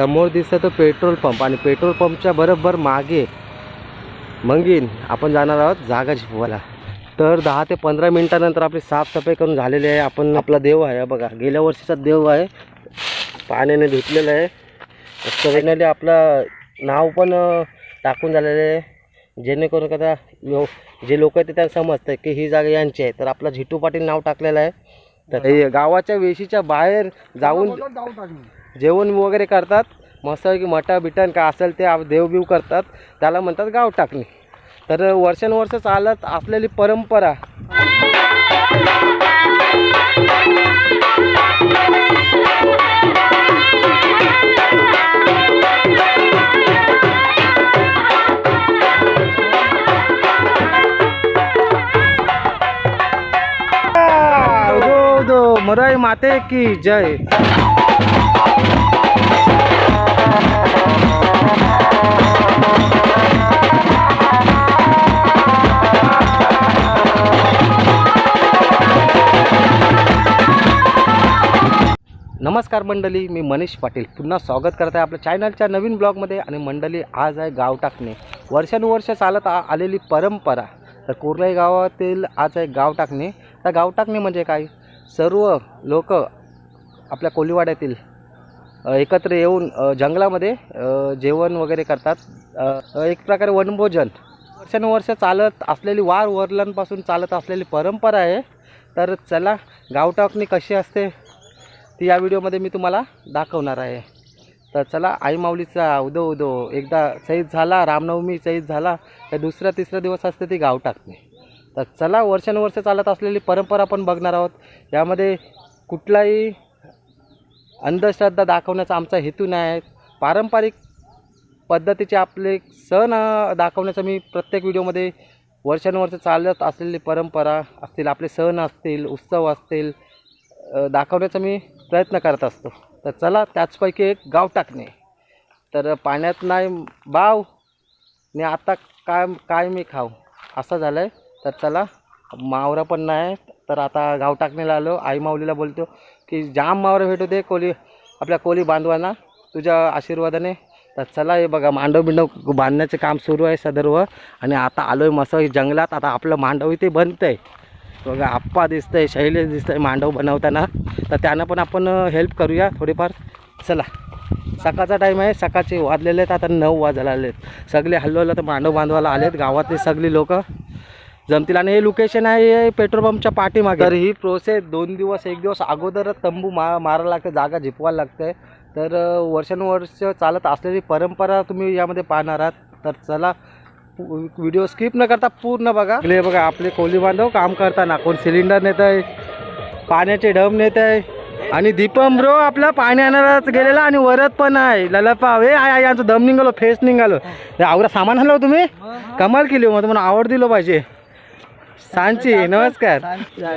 समोर दिसतं तो पेट्रोल पंप आणि पेट्रोल पंपच्या बरोबर मागे मंगीन आपण जाणार आहोत जागा झिपवायला तर दहा ते पंधरा मिनिटानंतर आपली साफसफाई करून झालेली आहे. आपण आपला देव आहे हा बघा. गेल्या वर्षीचा देव आहे. पाण्याने धुतलेलं आहे. फायनली आपलं नाव पण टाकून झालेलं आहे. जेणेकरून लो जे लोक आहेत ते त्यांना समजतं की ही जागा यांची आहे. तर आपला झिटू पाटील नाव टाकलेलं आहे. तर हे गावाच्या वेशीच्या बाहेर जाऊन जेवण वगैरे करतात. मस्त की मटा बिटन काय असेल ते आप- देवबिव करतात. त्याला म्हणतात गाव टाकणे. तर वर्षानुवर्ष चालत असलेली परंपरा. दो मराई माते की जय. नमस्कार मंडळी मी मनीष पाटील. पुन्हा स्वागत करत आहे आपल्या चॅनलच्या नवीन ब्लॉगमध्ये आणि मंडळी आज आहे गाव टाकणे. वर्षानुवर्ष चालत आ आलेली परंपरा. तर कोरलाई गावातील आज आहे गाव टाकणे. तर गाव टाकणे म्हणजे काय? सर्व लोक आपल्या कोलीवाड्यातील एकत्र येऊन जंगलामध्ये जेवण वगैरे करतात. एक प्रकारे वनभोजन. वर्षानुवर्ष चालत असलेली वार वरलांपासून चालत असलेली परंपरा आहे. तर चला गावटाकणी कशी असते ती या व्हिडिओमध्ये मी तुम्हाला दाखवणार आहे. तर चला आई माऊलीचा उदो उदो. एकदा सहीद झाला रामनवमी सहीद झाला तर दुसरा तिसरा दिवस असते ती गाव टाकणे तर चला वर्षानुवर्ष चालत असलेली परंपरा पण बघणार आहोत. यामध्ये कुठलाही अंधश्रद्धा दाखवण्याचा आमचा हेतू नाही. आहे पारंपरिक पद्धतीचे आपले सण दाखवण्याचा मी प्रत्येक व्हिडिओमध्ये वर्षानुवर्ष चालत असलेली परंपरा असतील आपले सण असतील उत्सव असतील दाखवण्याचा मी प्रयत्न करत असतो. तर चला त्याचपैकी एक गाव टाकणे. तर पाण्यात नाही बाव आणि आता काय काय मी खाऊ? असं झालं आहे तर चला मावरा पण नाही तर आता गाव टाकणीला आलो. आई माऊलीला बोलतो की जाम मावरा भेटू दे कोली आपल्या कोली बांधवांना तुझ्या आशीर्वादाने. तर चला हे बघा मांडव बिंडव बांधण्याचे काम सुरू आहे सदर्व. आणि आता आलो आहे मस्त जंगलात आता आपलं मांडव इथे बनतं आहे बघा आप्पा दिसतंय शैलेश दिसतंय मांडव बनवताना. तर त्यांना पण आपण हेल्प करूया थोडीफार. चला सकाळचा टाईम आहे सकाळचे वाजलेले आहेत आता नऊ वाजायला आले आहेत सगळे हल्लोला तर मांडव बांधवायला आलेत गावातली सगळी लोकं. जमतील. आणि हे लोकेशन आहे हे पेट्रोल पंपच्या पाठीमागे. तर ही प्रोसेस दोन दिवस एक दिवस अगोदर तंबू मा मारायला लागते जागा झिपवायला लागते. तर वर्षानुवर्ष चालत असलेली परंपरा तुम्ही यामध्ये पाहणार आहात. तर चला व्हिडिओ स्किप न करता पूर्ण बघा. आपले बघा आपले कोली बांधव काम करताना कोण सिलेंडर नेत आहे पाण्याचे डम नेत आहे आणि दीपम ब्रो आपला पाणी आणायलाच गेलेला आणि वरत पण आहे. ललपाव हे आय आय यांचं दम निघालो फेस निघालो. हे आवरा सामान आणलं हो तुम्ही? कमाल केली हो, मग तुम्हाला आवड दिलो पाहिजे. सांची नमस्कार.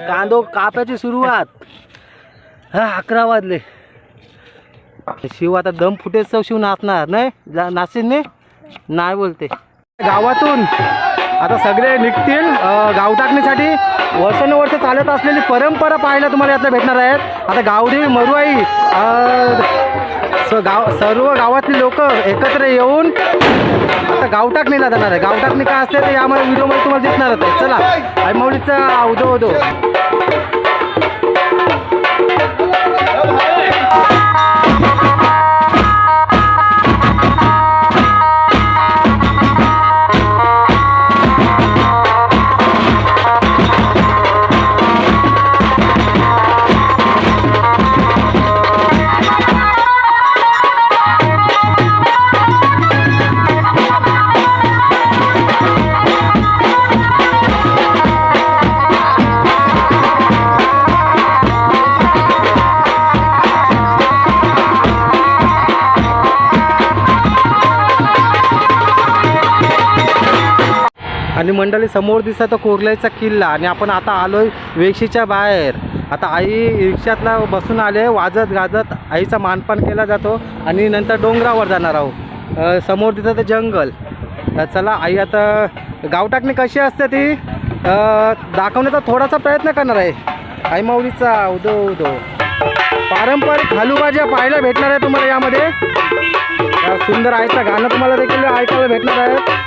कांदो कापायची सुरुवात. हा अकरा वाजले. शिव आता दम फुटेज सव शिव नाचणार नाही? नाचीन नाही? बोलते. गावातून आता सगळे निघतील गाव टाकणीसाठी वर्षानुवर्ष चालत असलेली परंपरा पाहायला तुम्हाला यातल्या भेटणार आहेत. आता गावदेवी मरुआई स गाव सर्व गावातली लोक एकत्र येऊन आता गावटाकणीला जाणार आहे. गावटाकणी काय असते ते यामध्ये व्हिडिओमध्ये तुम्हाला दिसणारच आहे. चला. आई माऊलीचा उदो उदो आणि मंडळी समोर दिसा तो कोरल्याचा किल्ला. आणि आपण आता आलोय वेशीच्या बाहेर. आता आई रिक्षातला बसून आले वाजत गाजत आईचा मानपान केला जातो आणि नंतर डोंगरावर जाणार आहोत. समोर तिथं ते जंगल. तर चला आई आता गावटाकणी कशी असते ती? दाखवण्याचा थोडासा प्रयत्न करणार आहे. आई माऊलीचा उदो उदो. पारंपरिक हलुभाज्या पाहायला भेटणार आहे तुम्हाला यामध्ये. सुंदर आईचं गाणं तुम्हाला देखील ऐकायला भेटणार आहे.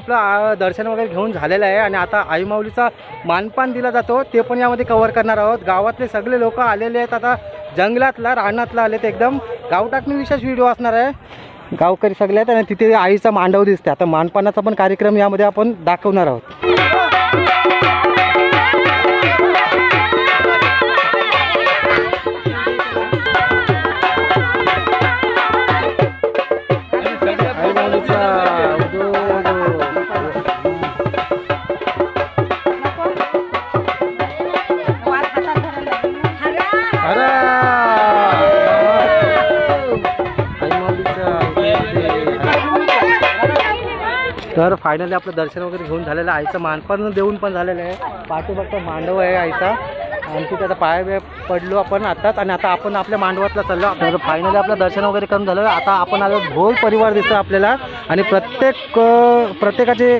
आपलं दर्शन वगैरे घेऊन झालेलं आहे आणि आता आईमाऊलीचा मानपान दिला जातो ते पण यामध्ये कवर करणार आहोत. गावातले सगळे लोक आलेले आहेत आता जंगलातला रानातला आलेत एकदम. गावटाकणी विशेष व्हिडिओ असणार आहे. गावकरी सगळे आहेत आणि तिथे आईचा मांडव दिसते आता मानपानाचा पण कार्यक्रम यामध्ये आपण दाखवणार आहोत. तर फायनली आपलं दर्शन वगैरे घेऊन झालेलं आहे. आईचं मानपान देऊन पण झालेलं आहे. पाठी बघता मांडव आहे आईचा. आणखी त्याचा आता पाया पडलो आपण आताच. आणि आता आपण आपल्या मांडवातला चाललो. तर फायनली आपलं दर्शन वगैरे करून झालं आता आपण आलो भोर परिवार दिसतो आपल्याला. आणि प्रत्येक प्रत्येकाचे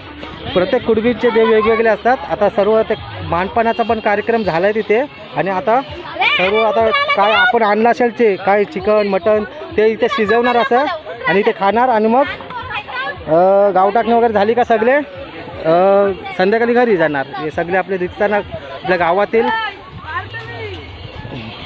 प्रत्येक कुडबीचे देव वेगवेगळे असतात. आता सर्व ते मांडपाण्याचा पण कार्यक्रम झाला आहे तिथे. आणि आता सर्व आता काय आपण आणलं असेल ते काय चिकन मटन ते इथे शिजवणार असं. आणि ते खाणार आणि मग गावटाकणी वगैरे झाली का सगळे? संध्याकाळी घरी जाणार. हे सगळे आपले दिसताना आपल्या गावातील.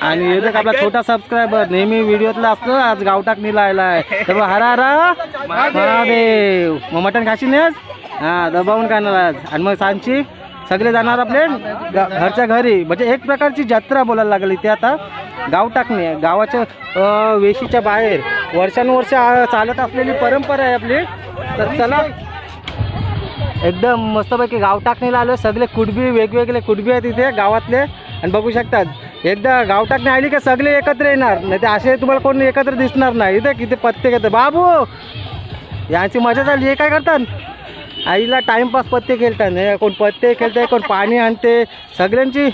आणि हे आपला छोटा सबस्क्रायबर नेहमी व्हिडिओतला असतो आज गावटाकणीला आला आहे. तर हरा हरा. महादेव. मग मटण खाशीनेस हां दबावून खाणार आज. आणि मग सांची सगळे जाणार आपले घरच्या घरी. म्हणजे एक प्रकारची जत्रा बोलायला लागली ते आता. गाव टाकणे आहे. गावाच्या वेशीच्या बाहेर. वर्षानुवर्ष चालत असलेली परंपरा आहे आपली. तर चला. एकदम मस्तपैकी गाव टाकणीला आलो सगळे कुडबी वेगवेगळे कुडबी आहेत इथे गावातले. आणि बघू शकतात एकदा गाव टाकणी आली का सगळे एकत्र येणार. नाही ते असे तुम्हाला कोण एकत्र दिसणार नाही. इथे किती पत्ते घेतं बाबू यांची मजा झाली. हे काय करतात? आईला टाईमपास पत्ते खेळतात. हे कोण पत्ते खेळते कोण पाणी आणते. सगळ्यांची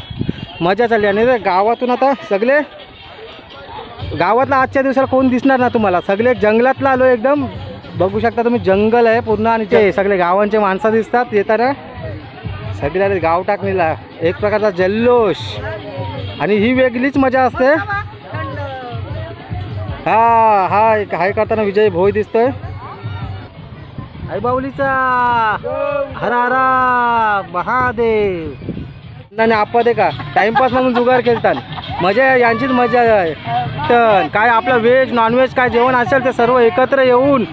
मजा चालली आणि गावातून आता सगळे गावातला आजच्या दिवसाला कोण दिसणार ना तुम्हाला? सगळे जंगलातला आलो एकदम. बघू शकता तुम्ही जंगल आहे पूर्ण आणि ते सगळे गावांचे माणसं दिसतात येताना. सगळे गाव टाकणीला एक प्रकारचा जल्लोष. आणि ही वेगळीच मजा असते. हा हा हाय करताना विजय भोई दिसतोय. आईबाऊलीचा हरा हरा महादेव. नाही आपा दे का? टाइमपास म्हणून जुगार खेळतात मजा यांचीच मजा आहे. तर काय आपलं व्हेज नॉनव्हेज काय जेवण असेल ते सर्व एकत्र येऊन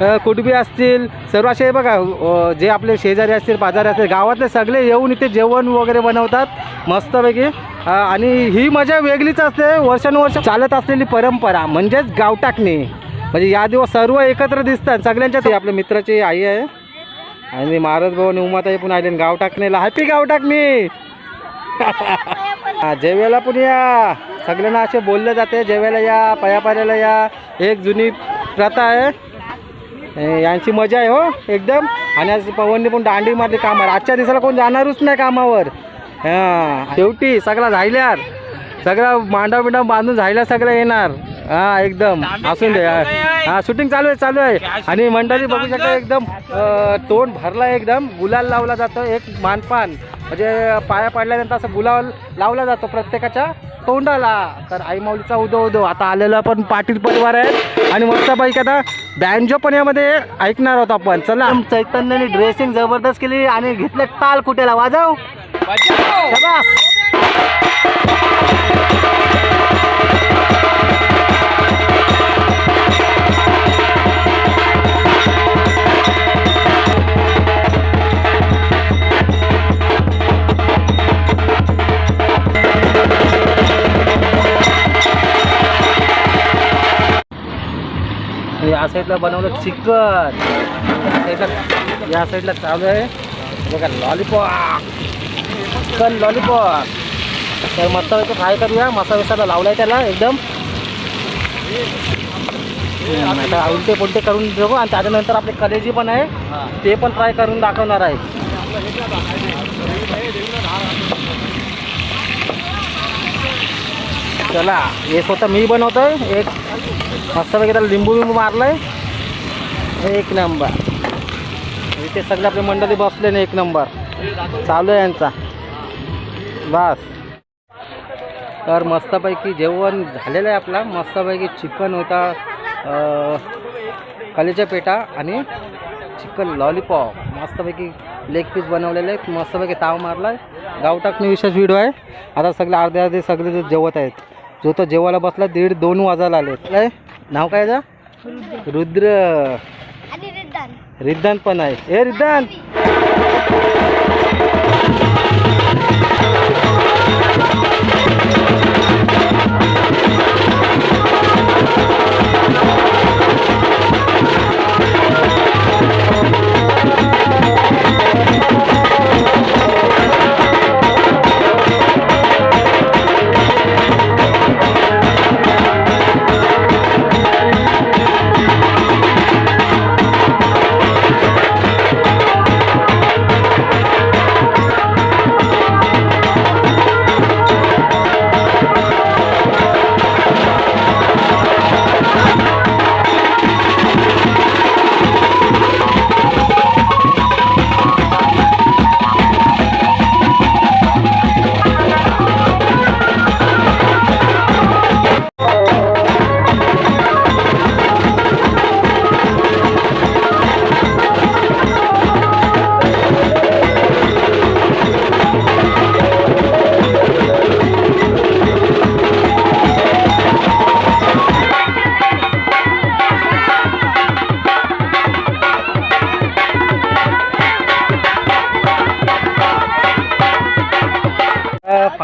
कुटुंबी असतील सर्व असे बघा जे आपले शेजारी असतील पाजारी असतील गावातले सगळे येऊन इथे जेवण वगैरे बनवतात मस्तपैकी. आणि ही मजा वेगळीच असते वर्षानुवर्ष चालत असलेली परंपरा म्हणजेच गावटाकणी म्हणजे या दिवस सर्व एकत्र दिसतात सगळ्यांच्या ते आपल्या मित्राची आई आहे. आणि महाराज भाऊ आणि उमाताई पण आले गाव टाकणीला. हॅपी गाव टाकणी! जेव्याला पण या. सगळ्यांना असे बोलले जाते जेव्याला या पयापाऱ्याला या. एक जुनी प्रथा आहे. यांची मजा आहे हो एकदम. आणि आज पवनने पण दांडी मारली कामावर. आजच्या दिवसाला कोण जाणारच नाही कामावर. हां शेवटी सगळा झायल्यार सगळा मांडव बिंडव बांधून झायला सगळं येणार. हा एकदम. असून दे हा. शूटिंग चालू आहे चालू आहे. आणि मंडळी बघू शकता एकदम तोंड भरला एकदम. गुलाल लावला जातो एक मानपान. म्हणजे पाया पडल्यानंतर असं गुलाल लावला जातो प्रत्येकाच्या तोंडाला. तर आई माऊलीचा उदो उदो. आता आलेला पण पाटील परिवार आहे. आणि मस्तपैकी आता बँजो पण यामध्ये ऐकणार आहोत आपण. चला. चैतन्याने ड्रेसिंग जबरदस्त केली आणि घेतले टाल कुठेला? वाजव. या साईडला बनवलं चिकन. या साईडला चालू आहे. बघा लॉलीपॉप चिकन लॉलीपॉप तर मस्त पैकी फ्राय करूया. मसाला विसाला लावला आहे त्याला एकदम. आता उलटे पुलटे करून बघू आणि त्याच्यानंतर आपले कलेजी पण आहे. ते पण फ्राय करून दाखवणार आहे. चला एक होतं मी बनवतोय. एक मस्तपैकी त्याला लिंबू बिंबू मारलाय. एक नंबर इथे सगळे आपले मंडळी बसले ना एक नंबर चालू आहे यांचा. बस. तर मस्तपैकी जेवण झालेलं आहे आपला. मस्तपैकी चिकन होता कलेच्या पेटा आणि चिकन लॉलीपॉप मस्तपैकी लेग पीस बनवलेले आहेत. मस्तपैकी ताव मारला आहे गावटाकने विशेष व्हिडिओ आहे. आता सगळे अर्धे अर्धे सगळे जेवत आहेत. जो तो जेवायला बसला दीड दोन वाजायला आले काय नाव काय याचं रुद्र. रिद्धांत पण आहे. ए रिद्धांत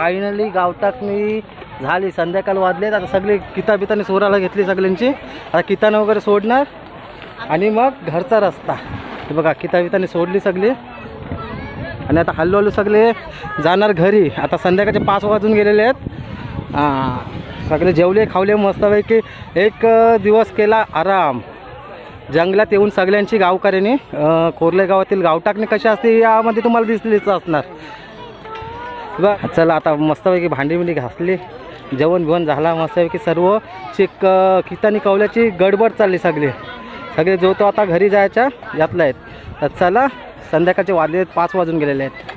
फायनली गावटाकणी झाली. संध्याकाळ वाजलेत. आता सगळी किता बिताने सोराला घेतली सगळ्यांची. आता कितानं वगैरे सोडणार. आणि मग घरचा रस्ता. हे बघा किता बिताने सोडली सगळी. आणि आता हल्लो हल्लू सगळे जाणार घरी. आता संध्याकाळचे पाच वाजून गेलेले आहेत. हां सगळे जेवले खावले मस्तपैकी एक दिवस केला आराम. जंगलात येऊन सगळ्यांची गावकऱ्यांनी कोरले गावातील गावटाकणी कशी असते यामध्ये तुम्हाला दिसलीच असणार. बघ चला आता मस्तपैकी भांडी बिंडी घासली. जेवण बिवण झाला मस्तपैकी सर्व. चिक कितानी कवल्याची गडबड चालली सगळी. सगळे जो तो आता घरी जायच्या यातला आहेत. तर चला संध्याकाळचे वाजले पाच वाजून गेलेले आहेत.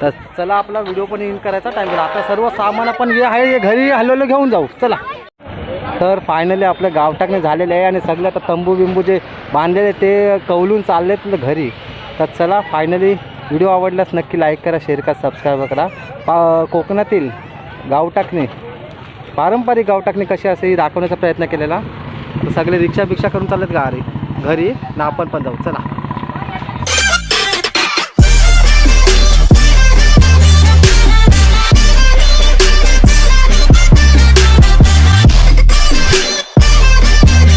तर चला आपला व्हिडिओ पण इन करायचा टाईम झाला. आता सर्व सामान आपण हे आहे हे घरी हलवलं घेऊन जाऊ. चला. तर फायनली आपलं गावटाकणे झालेलं आहे आणि सगळं आता तंबू बिंबू जे बांधलेले ते कौलून चाललेत घरी. तर चला फायनली व्हिडिओ आवडल्यास नक्की लाईक करा शेअर करा सबस्क्राईब करा. पा कोकणातील गावटाकणे पारंपरिक गावटाकणे कशी असे दाखवण्याचा प्रयत्न केलेला. सगळे रिक्षा बिक्षा करून गा अरे घरी ना आपण पण जाऊ. चला.